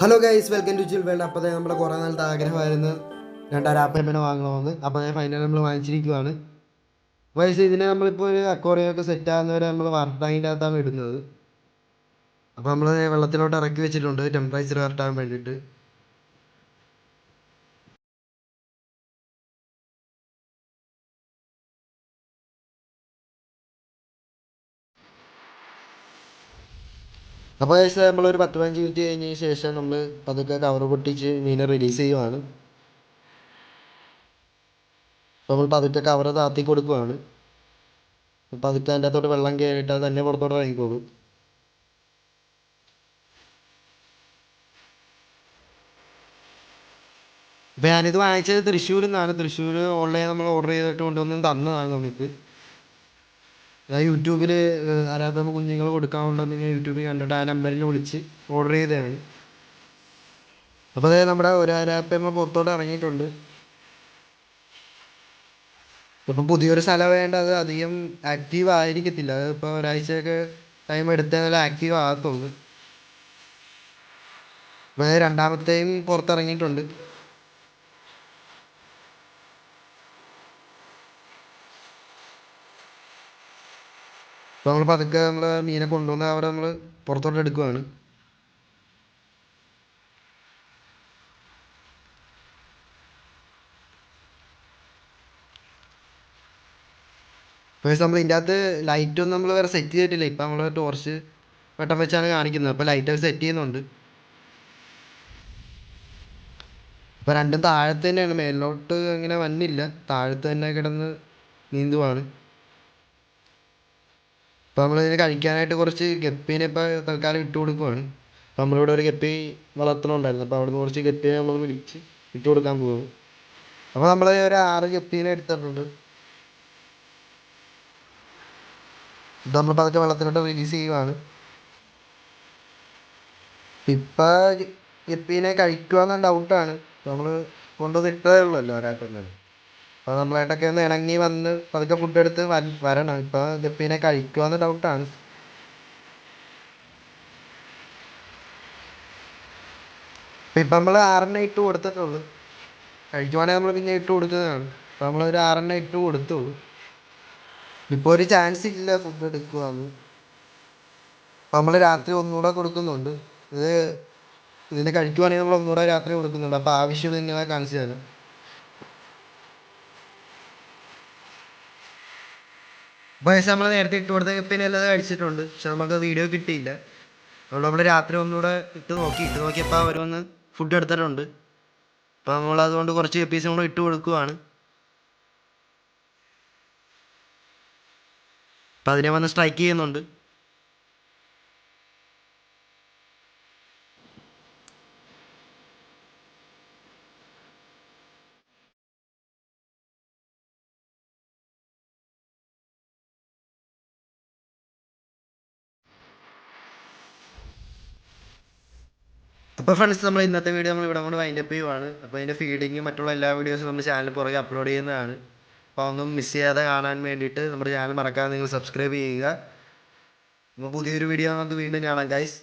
Hello guys welcome to chill world അപ്പോൾ നമ്മുടെ കുറേ നാളത്തെ ആഗ്രഹമായിരുന്നു രണ്ടായിരം ആപ്പേമ്മനെ വാങ്ങണമെന്ന് അപ്പോൾ ഞാൻ ഫൈനൽ നമ്മൾ വാങ്ങിച്ചിരിക്കുവാണ്. വയസ്സ് ഇതിനെ നമ്മളിപ്പോൾ ഒരു അക്വറിയൊക്കെ സെറ്റ് ആകുന്നവരെ നമ്മൾ വാട്ടർ അകത്താണ് ഇടുന്നത്. അപ്പോൾ നമ്മൾ വെള്ളത്തിലോട്ട് ഇറക്കി വെച്ചിട്ടുണ്ട്. ടെമ്പറേച്ചർ കറക്റ്റ് ആകാൻ വേണ്ടിയിട്ട്. അപ്പോൾ ഏകദേശം നമ്മളൊരു പത്ത് പതിനഞ്ച് മിനിറ്റ് കഴിഞ്ഞതിന് ശേഷം നമ്മൾ പതുക്കെ കവർ പൊട്ടിച്ച് മീനെ റിലീസ് ചെയ്യുവാണ്. നമ്മൾ പതുക്കെ കവർ താത്തി കൊടുക്കുവാണ്. പതുക്കെ അതിന്റെ അകത്തോട്ട് വെള്ളം കയറിയിട്ട് അത് തന്നെ പുറത്തോട്ട് ഇറങ്ങിക്കോളും അപ്പോൾ ഞാനിത് വാങ്ങിച്ചത് തൃശ്ശൂരിൽ നിന്നാണ്. തൃശ്ശൂർ ഓൺലൈൻ നമ്മൾ ഓർഡർ ചെയ്തിട്ട് കൊണ്ടുവന്ന് തന്നതാണ് നമുക്ക്. ഞാൻ യൂട്യൂബിൽ ആരാധന കുഞ്ഞുങ്ങൾ കൊടുക്കാറുണ്ടെന്ന് ഞാൻ യൂട്യൂബിൽ കണ്ടിട്ട് ആ നമ്പറിൽ വിളിച്ച് ഓർഡർ ചെയ്തതാണ്. അപ്പോൾ അതായത് നമ്മുടെ ഒരു ആരാപ്പമ്മ പുറത്തോട്ട് ഇറങ്ങിയിട്ടുണ്ട്. ഇപ്പം പുതിയൊരു സ്ഥലം വേണ്ട അത് അധികം ആക്റ്റീവ് ആയിരിക്കത്തില്ല. അത് ഇപ്പോൾ ഒരാഴ്ചയൊക്കെ ടൈം എടുത്താൽ ആക്റ്റീവ് ആകത്തുള്ളൂ. രണ്ടാമത്തെയും പുറത്തിറങ്ങിയിട്ടുണ്ട്. അപ്പോൾ നമ്മൾ പതുക്കെ നമ്മൾ മീനെ കൊണ്ടുവന്ന് അവിടെ നമ്മൾ പുറത്തോട്ട് എടുക്കുവാണ്. പക്ഷേ നമ്മൾ ഇതിന്റെ അകത്ത് ലൈറ്റൊന്നും നമ്മൾ വേറെ സെറ്റ് ചെയ്തിട്ടില്ല. ഇപ്പം നമ്മൾ ടോർച്ച് വെട്ടം വെച്ചാണ് കാണിക്കുന്നത്. അപ്പോൾ ലൈറ്റൊക്കെ സെറ്റ് ചെയ്യുന്നുണ്ട്. അപ്പോൾ രണ്ടും താഴത്ത് തന്നെയാണ്. മേലിലോട്ട് അങ്ങനെ വന്നില്ല. താഴത്ത് തന്നെ കിടന്ന് നീന്തുവാണ്. അപ്പോൾ നമ്മളിതിന് കഴിക്കാനായിട്ട് കുറച്ച് ഗപ്പീനെ ഇപ്പോൾ തൽക്കാലം ഇട്ട് കൊടുക്കുവാണ്. അപ്പോൾ നമ്മളിവിടെ ഒരു ഗപ്പി വളർത്തണുണ്ടായിരുന്നു. അപ്പോൾ അവിടുന്ന് കുറച്ച് ഗപ്പീനെ നമ്മൾ വിളിച്ച് ഇട്ട് കൊടുക്കാൻ പോകും അപ്പോൾ നമ്മൾ ഒരു ആറ് ഗപ്പീനെ എടുത്തിട്ടുണ്ട്. ഇത് നമ്മൾ പതുക്കെ വെള്ളത്തിലോട്ട് റിലീസ് ചെയ്യുവാണ്. ഇപ്പം ഗപ്പീനെ കഴിക്കുവാന്ന് ഡൗട്ടാണ് നമ്മൾ കൊണ്ടുവന്നിട്ടേ ഉള്ളല്ലോ ഒരാൾക്കൊന്നും അപ്പോൾ നമ്മളായിട്ടൊക്കെ ഒന്ന് ഇണങ്ങി വന്ന് പതുക്കെ ഫുഡ് എടുത്ത് വരണം. ഇപ്പോൾ കഴിക്കുമോ എന്ന ഡൗട്ടാണ് ഇപ്പം നമ്മൾ ആറെണ്ണം ഇട്ട് കൊടുത്തിട്ടുള്ളൂ. കഴിക്കുവാണെങ്കിൽ നമ്മൾ പിന്നെ ഇട്ട് കൊടുത്തതാണ്. അപ്പം നമ്മളൊരു ആറെണ്ണം ഇട്ട് കൊടുത്തുള്ളൂ. ഇപ്പോൾ ഒരു ചാൻസ് ഇല്ല ഫുഡ് എടുക്കുവാന്ന്. അപ്പം നമ്മൾ രാത്രി ഒന്നുകൂടെ കൊടുക്കുന്നുണ്ട്. ഇത് ഇതിനെ കഴിക്കുവാണെങ്കിൽ നമ്മൾ ഒന്നുകൂടെ രാത്രി കൊടുക്കുന്നുണ്ട്. അപ്പോൾ ആവശ്യം നിങ്ങളെ കാണിച്ചു തരാം അപ്പോൾ ഏകദേശം നമ്മൾ നേരത്തെ ഇട്ട് കൊടുത്ത പിന്നെ എല്ലാം കഴിച്ചിട്ടുണ്ട് പക്ഷെ നമുക്ക് വീഡിയോ കിട്ടിയില്ല. അതുകൊണ്ട് നമ്മൾ രാത്രി ഒന്നുകൂടെ ഇട്ട് നോക്കി. ഇട്ട് നോക്കിയപ്പോൾ വന്ന് ഫുഡ് എടുത്തിട്ടുണ്ട്. അപ്പോൾ നമ്മൾ അതുകൊണ്ട് കുറച്ച് എപ്പീസും കൂടെ ഇട്ട് കൊടുക്കുവാണ്. അപ്പം അതിനെ വന്ന് സ്ട്രൈക്ക് ചെയ്യുന്നുണ്ട്. അപ്പോൾ ഫ്രണ്ട്സ് നമ്മൾ ഇന്നത്തെ വീഡിയോ നമ്മൾ ഇവിടെ കൊണ്ട് വൈൻഡ് അപ്പ് ചെയ്യുവാണ്. അപ്പോൾ അതിന്റെ ഫീഡിങ്ങും മറ്റുള്ള എല്ലാ വീഡിയോസും നമ്മൾ ചാനൽ പുറകെ അപ്ലോഡ് ചെയ്യുന്നതാണ്. അപ്പോൾ ഒന്നും മിസ് ചെയ്യാതെ കാണാൻ വേണ്ടിയിട്ട് നമ്മുടെ ചാനൽ മറക്കാതെ നിങ്ങൾ സബ്സ്ക്രൈബ് ചെയ്യുക. അപ്പോൾ പുതിയൊരു വീഡിയോ നമുക്ക് വീണ്ടും കാണാം ഗൈസ്